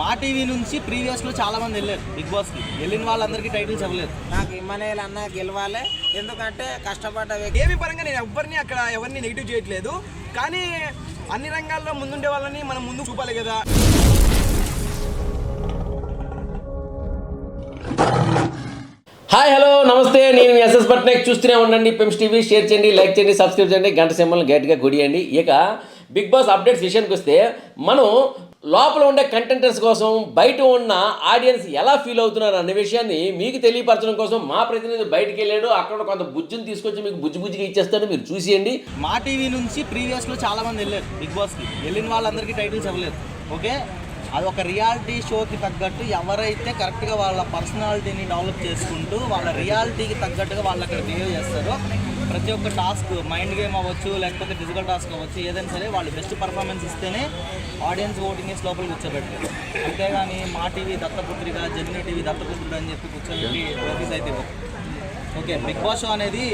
మా టీవీ నుంచి ప్రీవియస్లో చాలా మంది వెళ్ళారు బిగ్ బాస్కి వెళ్ళిన వాళ్ళందరికీ టైటిల్స్ ఇవ్వలేదు. నాకు ఇమ్మనేలు అన్న గెలవాలి. ఎందుకంటే కష్టపడ్డ గేమి పరంగా నేను ఎవరిని అక్కడ ఎవరిని నెగిటివ్ చేయట్లేదు. కానీ అన్ని రంగాల్లో ముందుండే వాళ్ళని మనం ముందు చూపాలి కదా. హాయ్ హలో నమస్తే. నేను ఎస్ఎస్ పట్నాయక్. చూస్తూనే ఉండండి. పెంస్ టీవీ షేర్ చేయండి లైక్ చేయండి సబ్స్క్రైబ్ చేయండి. గంట సింబల్ గట్టిగా కొడియండి ఇక బిగ్ బాస్ అప్డేట్స్ విషయానికి వస్తే మనం లోపల ఉండే కంటెంటర్స్ కోసం బయట ఉన్న ఆడియన్స్ ఎలా ఫీల్ అవుతున్నారు అనే విషయాన్ని మీకు తెలియపరచడం కోసం మా ప్రతినిధి బయటికి వెళ్ళాడు. అక్కడ కొంత బుజ్జుని తీసుకొచ్చి మీకు బుజ్జి బుజ్జిగా ఇచ్చేస్తాడు. మీరు చూసేయండి. మా టీవీ నుంచి ప్రీవియస్లో చాలా మంది వెళ్ళారు బిగ్ బాస్కి వెళ్ళిన వాళ్ళందరికీ టైటిల్స్ ఇవ్వలేదు. ఓకే? అది ఒక రియాలిటీ షోకి తగ్గట్టు ఎవరైతే కరెక్ట్గా వాళ్ళ పర్సనాలిటీని డెవలప్ చేసుకుంటూ వాళ్ళ రియాలిటీకి తగ్గట్టుగా వాళ్ళు అక్కడ బిహేవ్ చేస్తారో ప్రతి ఒక్క టాస్క్ మైండ్ గేమ్ అవ్వచ్చు లేకపోతే ఫిజికల్ టాస్క్ అవ్వచ్చు ఏదైనా సరే వాళ్ళు బెస్ట్ పర్ఫార్మెన్స్ ఇస్తేనే ఆడియన్స్ ఓటింగ్ వేసి లోపలికి కూర్చోబెట్టారు అంతేగాని మా టీవీ దత్తపుత్రిక జమినీ టీవీ దత్తపుత్రుడు అని చెప్పి కూర్చోబెట్టి ట్రోఫీస్ అయితే ఓకే బిగ్ బాస్ షో అనేది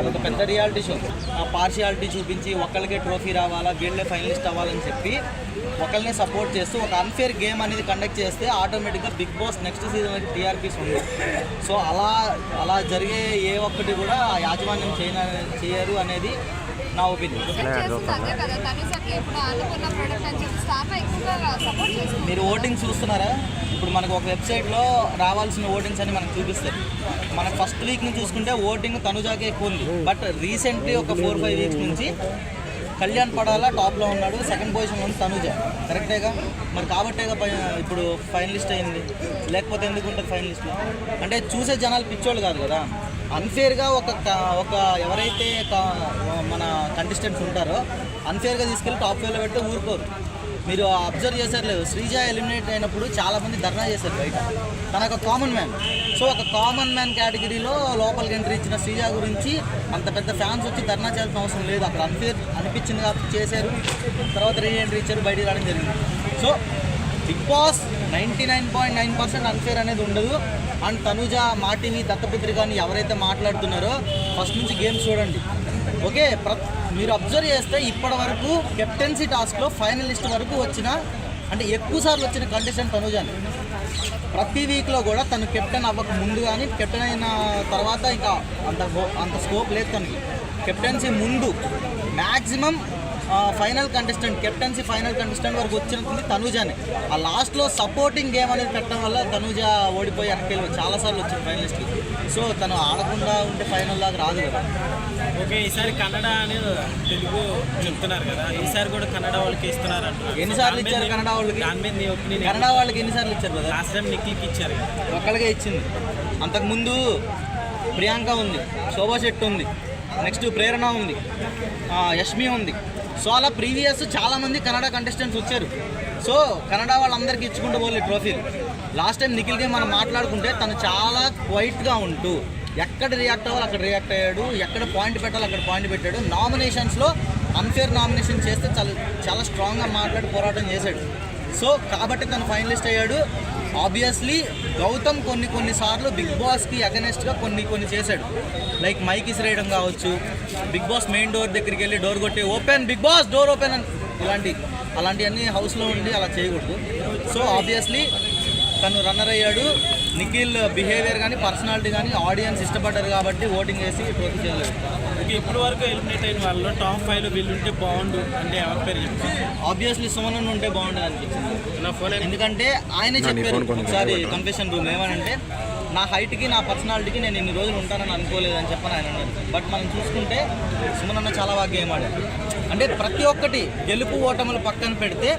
అదొక పెద్ద రియాలిటీ షో ఆ పార్షియాలిటీ చూపించి ఒక్కరికే ట్రోఫీ రావాలా వీళ్ళే ఫైనలిస్ట్ అవ్వాలని చెప్పి ఒకళ్ళని సపోర్ట్ చేస్తూ ఒక అన్ఫేర్ గేమ్ అనేది కండక్ట్ చేస్తే ఆటోమేటిక్గా బిగ్ బాస్ నెక్స్ట్ సీజన్కి టీఆర్పీస్ ఉంది సో అలా అలా జరిగే ఏ ఒక్కటి కూడా యాజమాన్యం చేయన చేయరు అనేది నా ఒపీనియన్ మీరు ఓటింగ్ చూస్తున్నారా? ఇప్పుడు మనకు ఒక వెబ్సైట్లో రావాల్సిన ఓటింగ్స్ అని మనకు చూపిస్తారు మన ఫస్ట్ వీక్ నుంచి చూసుకుంటే ఓటింగ్ తనుజాకే ఎక్కువ ఉంది. బట్ రీసెంట్లీ ఒక ఫోర్ ఫైవ్ వీక్స్ నుంచి కళ్యాణ్ పడాలా టాప్లో ఉన్నాడు సెకండ్ పొజిషన్ ఉంది తనుజ. కరెక్టేగా మరి కాబట్టేగా ఇప్పుడు ఫైనలిస్ట్ అయింది. లేకపోతే ఎందుకు ఉంటుంది ఫైనలిస్ట్లో అంటే చూసే జనాలు పిచ్చోళ్ళు కాదు కదా. అన్ఫేర్గా ఒక ఒక ఎవరైతే మన కంటెస్టెంట్స్ ఉంటారో అన్ఫేర్గా తీసుకెళ్ళి టాప్ ఫైవ్లో పెడితే ఊరుకోరు. మీరు అబ్జర్వ్ చేశారు లేదు. శ్రీజ ఎలిమినేట్ అయినప్పుడు చాలామంది ధర్నా చేశారు బయట. తన ఒక కామన్ మ్యాన్ సో ఒక కామన్ మ్యాన్ కేటగిరీలో లోపలికి ఎంట్రీ ఇచ్చిన శ్రీజ గురించి అంత పెద్ద ఫ్యాన్స్ వచ్చి ధర్నా చేయాల్సిన అవసరం లేదు. అక్కడ అన్ఫేర్ అనిపించింది కాబట్టి చేశారు. తర్వాత రీ ఎంట్రీ ఇచ్చారు బయటికి రావడం జరిగింది. So Bigg Boss ninety nine point nine percent unfair అనేది ఉండదు. అండ్ తనుజ మాటిని దత్తపుత్రి కానీ ఎవరైతే మాట్లాడుతున్నారో ఫస్ట్ నుంచి గేమ్స్ చూడండి. ఓకే ప్ర మీరు అబ్జర్వ్ చేస్తే ఇప్పటి వరకు కెప్టెన్సీ టాస్క్లో ఫైనలిస్ట్ వరకు వచ్చిన అంటే ఎక్కువ సార్లు వచ్చిన కండిషన్ తనుజాని. ప్రతి వీక్లో కూడా తను కెప్టెన్ అవ్వక ముందు కానీ కెప్టెన్ అయిన తర్వాత ఇంకా అంత అంత స్కోప్ లేదు తనకి. కెప్టెన్సీ ముందు maximum final contestant captaincy final contestant వరకు వచ్చినట్టుంది తనుజానే. ఆ లాస్ట్లో సపోర్టింగ్ గేమ్ అనేది పెట్టడం వల్ల తనుజ ఓడిపోయి వెనక్కి చాలాసార్లు వచ్చింది ఫైనలిస్ట్ సో తను ఆడకుండా ఉంటే ఫైనల్ దాకా రాదు కదా. ఓకే ఈసారి కన్నడ అని తెలుగు చెప్తున్నారు కదా. ఈసారి కూడా కన్నడ వాళ్ళకి ఇస్తున్నారు అంటున్నారు ఎన్నిసార్లు ఇచ్చారు కన్నడ వాళ్ళకి? దాని మీద నీ ఒపీనియన్ కన్నడ వాళ్ళకి ఎన్నిసార్లు ఇచ్చారు కదా లాస్ట్ టైం నిఖిల్కి ఇచ్చారు కదా. ఒక్కళ్ళకే ఇచ్చింది. అంతకుముందు ప్రియాంక ఉంది శోభా శెట్టి ఉంది నెక్స్ట్ ప్రేరణ ఉంది యష్మి ఉంది. సో అలా ప్రీవియస్ చాలామంది కన్నడ కంటెస్టెంట్స్ వచ్చారు. సో కన్నడ వాళ్ళందరికీ ఇచ్చుకుంటూ పోలే ట్రోఫీలు లాస్ట్ టైం నిఖిల్ మనం మాట్లాడుకుంటే తను చాలా క్వైట్గా ఉంటూ ఎక్కడ రియాక్ట్ అవ్వాలి అక్కడ రియాక్ట్ అయ్యాడు ఎక్కడ పాయింట్ పెట్టాలి అక్కడ పాయింట్ పెట్టాడు. నామినేషన్స్లో అన్ఫేర్ నామినేషన్ చేస్తే చాలా చాలా స్ట్రాంగ్గా మాట్లాడి పోరాటం చేశాడు. సో కాబట్టి తను ఫైనలిస్ట్ అయ్యాడు. ఆబ్వియస్లీ గౌతమ్ కొన్ని కొన్ని సార్లు బిగ్ బాస్కి అగనెస్ట్గా కొన్ని కొన్ని చేశాడు. లైక్ మైక్ ఇసిరేయడం కావచ్చు బిగ్ బాస్ మెయిన్ డోర్ దగ్గరికి వెళ్ళి డోర్ కొట్టి open Bigg Boss door open అని ఇలాంటి అలాంటివన్నీ హౌస్లో ఉండి అలా చేయకూడదు. సో ఆబ్వియస్లీ తను రన్నర్ అయ్యాడు. నిఖిల్ బిహేవియర్ కానీ పర్సనాలిటీ కానీ ఆడియన్స్ ఇష్టపడ్డారు కాబట్టి ఓటింగ్ చేసి ట్రోఫీ చేయలేదు. ఇప్పటి వరకు ఎలిమినేట్ అయిన వాళ్ళు టాప్ ఫైవ్లో వీళ్ళు ఉంటే బాగుండు అంటే ఎవరి పేరు చెప్తారు ఆబ్వియస్లీ సుమన్ ఉంటే బాగుండేది అనిపించింది. నా ఫోన్ ఎందుకంటే ఆయనే చెప్పారు ఒకసారి కన్ఫెషన్ రూమ్ ఏమనంటే నా హైట్కి నా పర్సనాలిటీకి నేను ఇన్ని రోజులు ఉంటానని అనుకోలేదు అని చెప్పని ఆయన అన్నారు. బట్ మనం చూసుకుంటే సుమన్ అన్న చాలా బాగా గేమ్ ఆడాడు. అంటే ప్రతి ఒక్కటి గెలుపు ఓటములు పక్కన పెడితే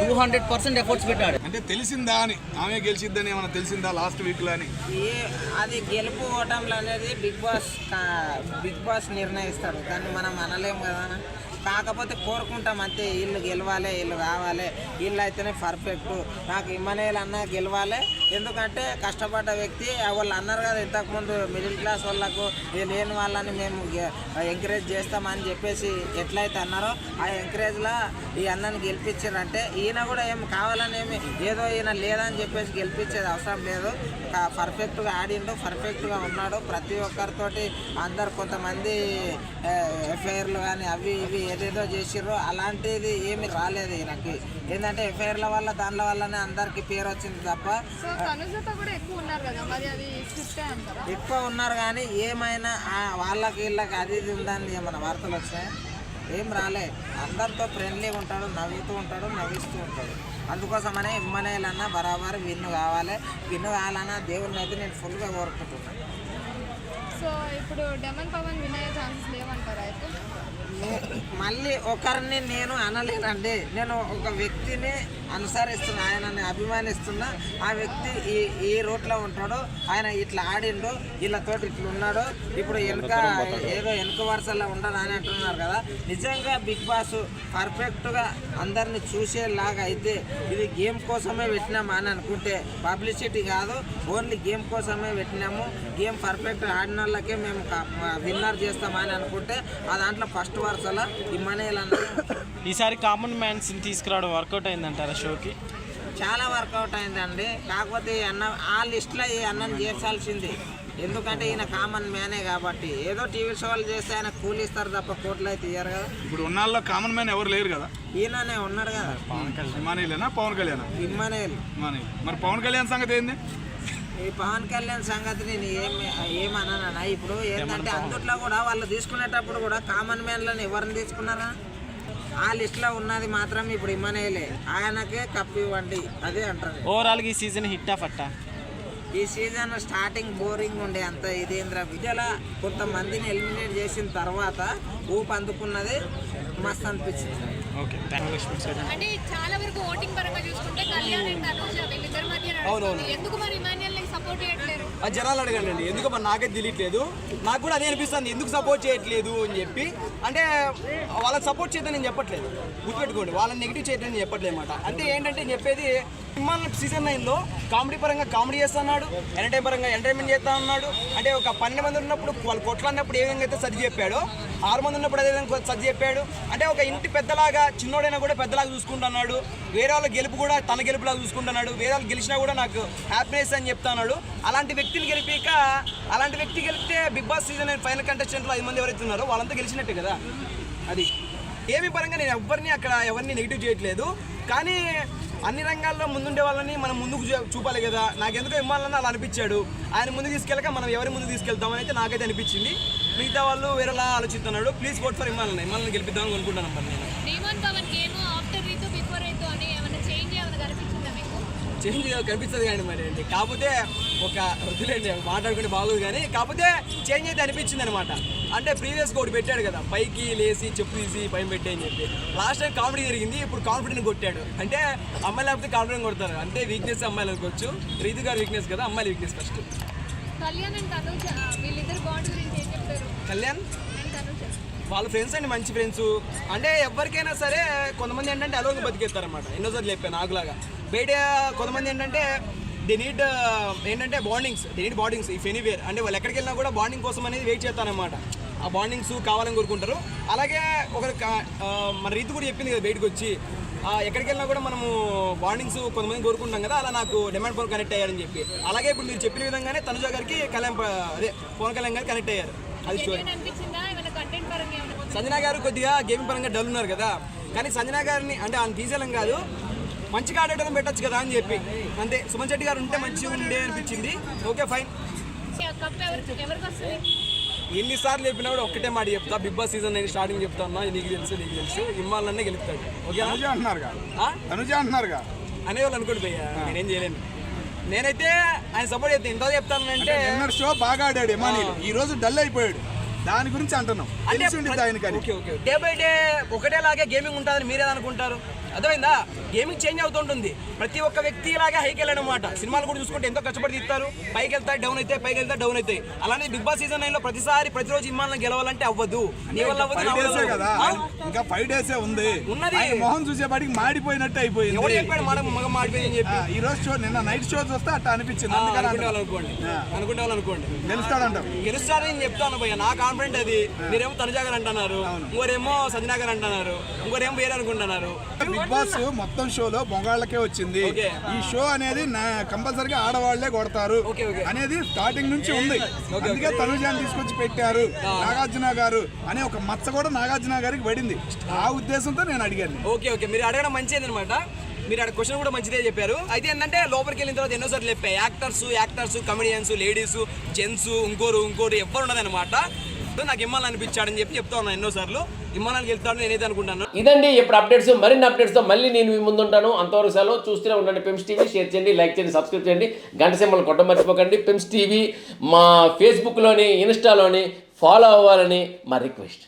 టూ హండ్రెడ్ పర్సెంట్ ఎఫర్ట్స్ పెట్టాడు. అంటే తెలిసిందా అని? ఆమె గెలిచిద్దని ఏమైనా తెలిసిందా లాస్ట్ వీక్లో అని? ఏ అది గెలుపు ఓటంలు అనేది బిగ్ బాస్ బిగ్ బాస్ నిర్ణయిస్తారు దాన్ని మనం అనలేము కదా కాకపోతే కోరుకుంటాం అంతే. వీళ్ళు గెలవాలి వీళ్ళు కావాలి. వీళ్ళు అయితేనే పర్ఫెక్ట్ నాకు ఇమ్మనేలు అన్న గెలవాలి. ఎందుకంటే కష్టపడ్డ వ్యక్తి వాళ్ళు అన్నారు కదా ఇంతకుముందు మిడిల్ క్లాస్ వాళ్ళకు లేని వాళ్ళని మేము ఎంకరేజ్ చేస్తామని చెప్పేసి ఎట్లయితే అన్నారో ఆ ఎంకరేజ్లో ఈ అన్నని గెలిపించారంటే ఈయన కూడా ఏం కావాలని ఏమి ఏదో ఈయన లేదని చెప్పేసి గెలిపించేది అవసరం లేదు. పర్ఫెక్ట్గా ఆడిండు పర్ఫెక్ట్గా ఉన్నాడు. ప్రతి ఒక్కరితోటి అందరు కొంతమంది ఎఫ్ఐఆర్లు కానీ అవి ఇవి ఏదేదో చేసిర్రు. అలాంటిది ఏమి రాలేదు ఈయనకి. ఏంటంటే ఎఫ్ఐఆర్ల వల్ల దానిల వల్లనే అందరికి పేరు వచ్చింది తప్ప ఎక్కువ ఉన్నారు కానీ ఏమైనా వాళ్ళకి వీళ్ళకి అది ఇది ఉందని ఏమైనా వార్తలు వచ్చాయి? ఏం రాలే. అందరితో ఫ్రెండ్లీగా ఉంటాడు నవ్వుతూ ఉంటాడు నవ్విస్తూ ఉంటాడు. అందుకోసమనే ఇమ్మనేలన్నా బరాబర్ విన్ను కావాలి. విన్ను కావాలన్నా దేవుడిని అయితే నేను ఫుల్గా కోరుకుంటున్నాను సో ఇప్పుడు డెమన్ పవన్ విన్ అయ్యే ఛాన్సెస్ లేవంటారా అయితే? మళ్ళీ ఒకరిని నేను అనలేనండి. నేను ఒక వ్యక్తిని అనుసరిస్తున్న ఆయనని అభిమానిస్తున్నా ఆ వ్యక్తి ఈ ఈ రూట్లో ఉంటాడు. ఆయన ఇట్లా ఆడిండు వీళ్ళతోటి ఇట్లా ఉన్నాడు. ఇప్పుడు వెనుక ఏదో వెనుక వరుసలో ఉండదు అని అంటున్నారు కదా. నిజంగా బిగ్ బాస్ పర్ఫెక్ట్గా అందరిని చూసేలాగా అయితే ఇది గేమ్ కోసమే పెట్టినామా అని అనుకుంటే పబ్లిసిటీ కాదు. ఓన్లీ గేమ్ కోసమే పెట్టినాము. గేమ్ పర్ఫెక్ట్ ఆడిన వాళ్ళకే మేము విన్నర్ చేస్తామని అనుకుంటే ఆ దాంట్లో ఫస్ట్ వరుసలో ఈ ఈసారి కామన్ మ్యాన్స్ తీసుకురావడం వర్కౌట్ అయిందంటారు షోకి? చాలా వర్కౌట్ అయిందండి. కాకపోతే ఈ అన్న ఆ లిస్ట్లో ఈ అన్నని చేర్చాల్సింది. ఎందుకంటే ఈయన కామన్ మ్యానే కాబట్టి. ఏదో టీవీ షోలు చేస్తే ఆయన కూలి ఇస్తారు తప్ప కోట్లు అయితే ఇయ్యారు కదా. ఇప్పుడు ఉన్నాళ్ళలో కామన్ మ్యాన్ ఎవరు లేరు కదా? ఈయననే ఉన్నాడు కదా. హిమానీలేనా పవన్ కళ్యాణ్. ఇమ్మనేలు మరి పవన్ కళ్యాణ్ సంగతి ఏంది? ఈ పవన్ కళ్యాణ్ సంగతి నేను ఏమి ఏమన్నానా ఇప్పుడు ఏంటంటే అందుట్లో కూడా వాళ్ళు తీసుకునేటప్పుడు కూడా కామన్ మ్యాన్లను ఎవరిని తీసుకున్నారా? ఆ లిస్ట్లో ఉన్నది మాత్రం ఇప్పుడు ఇమ్మనేలే. ఆయనకే కప్పు ఇవ్వండి. అదే అంటారు. ఓవరాల్గా ఈ సీజన్ హిట్ ఆఫ్ అట్టా ఈ సీజన్ స్టార్టింగ్ బోరింగ్ ఉండే అంత ఇదేంద్ర విద్యలో కొంతమందిని ఎలిమినేట్ చేసిన తర్వాత ఊపు అందుకున్నది మస్తు అనిపించింది. ఓకే అంటే చాలా వరకు ఓటింగ్ పరంగా చూసుకుంటే కళ్యాణ్ అండ్ అనుజ వీళ్ళిద్దరి మధ్య నడుస్తుంది. ఎందుకు మరి ఇమాన్యుయల్ సపోర్ట్ చేయట్లేరు? ఆ జనాలు అడగండి. అండి ఎందుకు మరి నాకే తెలియట్లేదు. నాకు కూడా అదే అనిపిస్తుంది. ఎందుకు సపోర్ట్ చేయట్లేదు అని చెప్పి. అంటే వాళ్ళకి సపోర్ట్ చేయదని నేను చెప్పట్లేదు. గుర్తుపెట్టుకోండి. వాళ్ళని నెగిటివ్ చేయట్లేదు నేను చెప్పట్లేదు అనమాట అంటే ఏంటంటే చెప్పేది సినిమా సీజన్ నైన్లో కామెడీ పరంగా కామెడీ చేస్తా అన్నాడు ఎంటర్టైన్ పరంగా ఎంటర్టైన్మెంట్ చేస్తా ఉన్నాడు. అంటే ఒక పన్నెండు మంది ఉన్నప్పుడు వాళ్ళు కొట్లాడినప్పుడు ఏ విధంగా అయితే సర్ది చెప్పాడో ఆరు మంది ఉన్నప్పుడు అదే విధంగా సర్ది చెప్పాడు. అంటే ఒక ఇంటి పెద్దలాగా చిన్నోడైనా కూడా పెద్దలాగా చూసుకుంటున్నాడు. వేరే వాళ్ళ గెలుపు కూడా తన గెలుపులాగా చూసుకుంటున్నాడు. వేరే వాళ్ళు గెలిచినా కూడా నాకు హ్యాపీనెస్ అని చెప్తున్నాడు అలాంటి వ్యక్తిని గెలిపాక అలాంటి వ్యక్తి గెలిపితే బిగ్ బాస్ సీజన్ ఫైనల్ కంటెస్టెంట్లో ఐదు మంది ఎవరైతే ఉన్నారో వాళ్ళంతా గెలిచినట్టే కదా? అది. ఏమి పరంగా నేను ఎవరిని అక్కడ ఎవరిని నెగిటివ్ చేయట్లేదు. కానీ అన్ని రంగాల్లో ముందుండే వాళ్ళని మనం ముందుకు చూపాలి కదా. నాకెందుకో ఇమ్మాలని అలా అనిపించాడు. ఆయన ముందుకు తీసుకెళ్ళక మనం ఎవరి ముందు తీసుకెళ్తామని అయితే నాకైతే అనిపించింది. మిగతా వాళ్ళు వేరేలా ఆలోచిస్తున్నాడు. ప్లీజ్ ఓట్ ఫర్ ఇమ్మాలని ఇమ్మాలని గెలిపిద్దామని అనుకుంటాను మరి నేను. చేంజ్ కనిపిస్తుంది కానీ మరి కాకపోతే ఒక వద్దులేండి మాట్లాడుకుంటే బాగోదు కానీ కాకపోతే చేంజ్ అయితే అనిపించింది అనమాట అంటే ప్రీవియస్ ఒకటి పెట్టాడు కదా పైకి లేచి చెప్పు తీసి పైన పెట్టే అని చెప్పి. లాస్ట్ టైం కామెడీ జరిగింది ఇప్పుడు కాన్ఫిడెంట్ కొట్టాడు. అంటే అమ్మాయిలు లేకపోతే కాన్ఫిడెంట్ కొడతారు. అంటే వీక్నెస్ అమ్మాయిలు అనుకోవచ్చు. రీతి గారి వీక్నెస్ కదా అమ్మాయిల వీక్నెస్ ఫస్ట్ కళ్యాణ్ వాళ్ళ ఫ్రెండ్స్ అండి మంచి ఫ్రెండ్స్ అంటే ఎవరికైనా సరే కొంతమంది ఏంటంటే అలోకి బతికేస్తారనమాట ఎన్నోసార్లు చెప్పాను నాకులాగా బయట కొంతమంది ఏంటంటే దే నీడ్ ఏంటంటే bondings they need bondings if anywhere అంటే వాళ్ళు ఎక్కడికి వెళ్ళినా కూడా బాండింగ్ కోసం అనేది వెయిట్ చేస్తారనమాట ఆ బాండింగ్స్ కావాలని కోరుకుంటారు. అలాగే ఒకరు కా- ఆ, మన రీతి కూడా చెప్పింది కదా బయటకు వచ్చి ఆ, ఎక్కడికి వెళ్ళినా కూడా మనము బాండింగ్స్ కొంతమంది కోరుకుంటాం కదా అలా నాకు డిమాండ్ పవన్ కనెక్ట్ అయ్యారని చెప్పి. అలాగే ఇప్పుడు మీరు చెప్పిన విధంగానే తనుజ గారికి కళ్యాణ్ అదే పవన్ కళ్యాణ్ గారికి కనెక్ట్ అయ్యారు. అది సంజన గారు కొద్దిగా గేమింగ్ పరంగా డల్ ఉన్నారు కదా. కానీ సంజన గారిని అంటే ఆయన తీసేయడం కాదు. మంచిగా ఆడేటం పెట్టచ్చు కదా అని చెప్పి. అంతే. సుమన్ శెట్టి గారు ఉంటే మంచిగా ఉండే అనిపించింది. Okay fine. ఎన్నిసార్లు చెప్పినా కూడా ఒక్కటే మాట చెప్తా. బిగ్ బాస్ సీజన్ నేను స్టార్టింగ్ చెప్తాను నీకు తెలుసు నీకు తెలుసు. ఇమ్మాలనే గెలుస్తాడు తనుజ ఓకేనా అంటున్నారుగా ఆ? తనుజ అంటున్నారుగా అనేవాళ్ళు అనుకోండి భయ్యా నేనేం చేయలేను. నేనైతే ఆయన సపోర్ట్ చేస్తాను ఎంత చెప్తానంటే షో బాగా ఆడాడు ఈ రోజు డల్ అయిపోయాడు. దాని గురించి అంటున్నాం. అంటే తెలిసి ఆయనకని డే బై డే ఒకటేలాగే గేమింగ్ ఉంటుందని మీరే అనుకుంటారు అర్థమైందా? గేమింగ్ చేంజ్ అవుతుంటుంది. ప్రతి ఒక్క వ్యక్తి ఇలాగే హైకి వెళ్ళడం అనమాట సినిమాలు కూడా చూసుకుంటే ఎంతో కష్టపడి తీస్తారు. పైకి వెళ్తాయి డౌన్ అయితే పైకి వెళ్తే డౌన్ అవుతాయి. అలానే బిగ్ బాస్ సీజన్ నైన్లో ప్రతిసారి ప్రతిరోజు ఇమ్మాలను గెలవాలంటే అవ్వదు. నీ వల్ల అవ్వదు. కదా? ఇంకా ఫైవ్ డేసే ఉంది. ఉన్నది. మొహం చూసేపాటికి మాడిపోయినట్టు అయిపోయింది. చెప్పాడు? మనం మగ మాడిపోయింది చెప్పి. ఈ రోజు షో నిన్న నైట్ షో చూస్తే అట్లా అనిపించింది. అనుకునే వాళ్ళు. అనుకోండి. ఆ. అనుకునే వాళ్ళు అనుకోండి. గెలుస్తాడంటాం. గెలుస్తారని చెప్తాను భయ్య. నా కాన్ఫిడెంట్ అది. మీరేమో తనుజా గారు అంటున్నారు ఇంకోరేమో సంజనా గారు అంటున్నారు. ఇంకోరేమో వేరే అనుకుంటున్నారు. బిగ్ బాస్ మొత్తం షోలో మొగాళ్ళకే వచ్చింది. ఈ షో అనేది నా కంపల్సరిగా ఆడవాళ్ళే కొడతారు. అనేది స్టార్టింగ్ నుంచి ఉంది. అందుకే తనుజాన్ని తీసుకొచ్చి పెట్టారు. నాగార్జున గారు అనే ఒక మచ్చ కూడా నాగార్జున గారికి పడింది. ఆ ఉద్దేశంతో నేను అడిగాను. Okay okay. మీరు అడగడం మంచిది అనమాట మీరు అక్కడ క్వశ్చన్ కూడా మంచిదే చెప్పారు. అయితే ఏంటంటే లోపలికి వెళ్ళిన తర్వాత ఎన్నోసార్లు చెప్పాయి actors actors comedians ladies gents ఇంకోరు ఇంకోరు ఎవ్వరు ఉన్నదన్నమాట నాకు ఇమ్మాలని అనిపించాడని చెప్పి చెప్తా ఉన్నాను ఎన్నోసార్లు. ఇమ్మానానికి వెళ్తాను నేనైతే అనుకుంటాను. ఇదండి ఇప్పుడు అప్డేట్స్ మరిన్ని అప్డేట్స్తో మళ్ళీ నేను మీ ముందుంటాను అంతవరకు సెలవు. చూస్తూనే ఉండండి పిమ్స్ టీవీ షేర్ చేయండి లైక్ చేయండి సబ్స్క్రైబ్ చేయండి. గంట సింబల్ కొట్ట మర్చిపోకండి. పిమ్స్ టీవీ మా ఫేస్బుక్లోని ఇన్స్టాలోని ఫాలో అవ్వాలని మా రిక్వెస్ట్